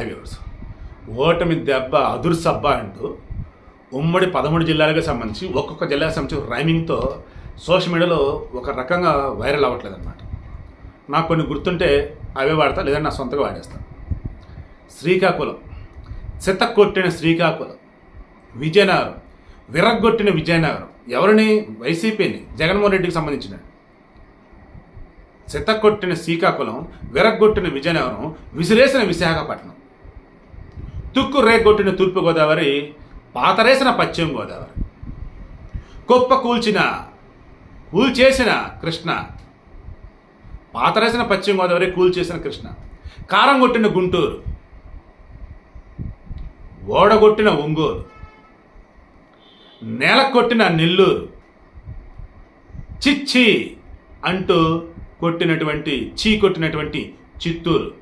High viewers ఓటమి దెబ్బ అదురు సబ్బ అంటూ ఉమ్మడి పదమూడు జిల్లాలకు సంబంధించి ఒక్కొక్క జిల్లాకు సంబంధించి రైమింగ్తో సోషల్ మీడియాలో ఒక రకంగా వైరల్ అవ్వట్లేదు అనమాట నాకు కొన్ని గుర్తుంటే అవే వాడతా లేదంటే నా సొంతగా వాడేస్తాను శ్రీకాకుళం. చిత్తకొట్టిన శ్రీకాకుళం. విజయనగరం. విరగ్గొట్టిన విజయనగరం. ఎవరిని? వైసీపీని జగన్మోహన్ రెడ్డికి సంబంధించిన. చిత్తకొట్టిన శ్రీకాకుళం విరగ్గొట్టిన విజయనగరం విసిరేసిన విశాఖపట్నం. తుక్కు రేగొట్టిన తూర్పుగోదావరి పాతరేసిన పశ్చిమ గోదావరి కుప్ప కూల్చిన కూల్చేసిన కృష్ణ. పాతరేసిన పశ్చిమ గోదావరి కూల్చేసిన కృష్ణ. కారం కొట్టిన గుంటూరు. ఓడగొట్టిన ఒంగోలు. నేల కొట్టిన నెల్లూరు. చిచ్చి అంటూ కొట్టినటువంటి చీ కొట్టినటువంటి చిత్తూరు.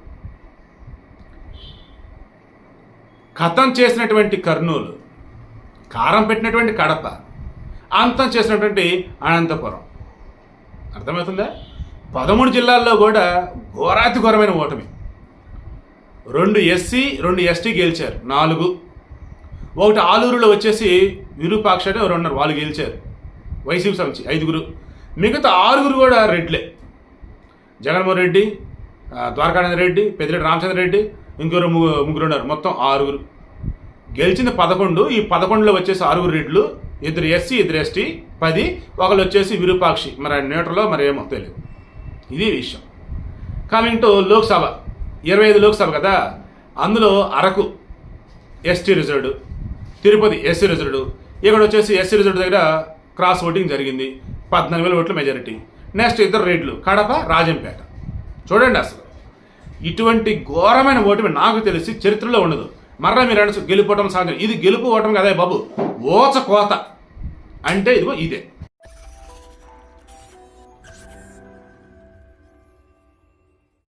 కథం చేసినటువంటి కర్నూలు కారం పెట్టినటువంటి కడప అంతం చేసినటువంటి అనంతపురం. అర్థమవుతుందా? పదమూడు జిల్లాల్లో కూడా ఘోరాతి ఘోరమైన ఓటమి. రెండు ఎస్సీ రెండు ఎస్టీ గెలిచారు నాలుగు. ఒకటి ఆలూరులో వచ్చేసి విరూపాక్ష రెండున్నర వాళ్ళు గెలిచారు. వైసీపీ సంచి ఐదుగురు. మిగతా ఆరుగురు కూడా రెడ్లే. జగన్మోహన్ రెడ్డి ద్వారకానంద రెడ్డి పెద్దిరెడ్డి రామచంద్ర రెడ్డి ఇంకొకరు ముగ్గురు ఉన్నారు మొత్తం ఆరుగురు. గెలిచింది పదకొండు. ఈ పదకొండులో వచ్చేసి ఆరుగురు రెడ్లు ఇద్దరు ఎస్సీ ఇద్దరు ఎస్టీ పది. ఒకళ్ళు వచ్చేసి విరూపాక్షి. మరి ఆయన న్యూట్రలో మరి ఏమో తెలియదు ఇది విషయం. Coming to Lok Sabha. ఇరవై ఐదు లోక్సభ కదా? అందులో Araku ST reserved Tirupati SC reserved ఇక్కడ వచ్చేసి ఎస్సీ రిజర్వ్డ్ దగ్గర క్రాస్ ఓటింగ్ జరిగింది. పద్నాలుగు వేల ఓట్ల మెజారిటీ నెక్స్ట్ ఇద్దరు రేట్లు కడప రాజంపేట. చూడండి అసలు. ఇటువంటి ఘోరమైన ఓటమి నాకు తెలిసి చరిత్రలో ఉండదు. మర్ర మీరు అనొచ్చు గెలుపోవటం సాధ్యం ఇది గెలుపు ఓటమి కదా బాబు. ఓచ కోత అంటే ఇదిగో ఇదే.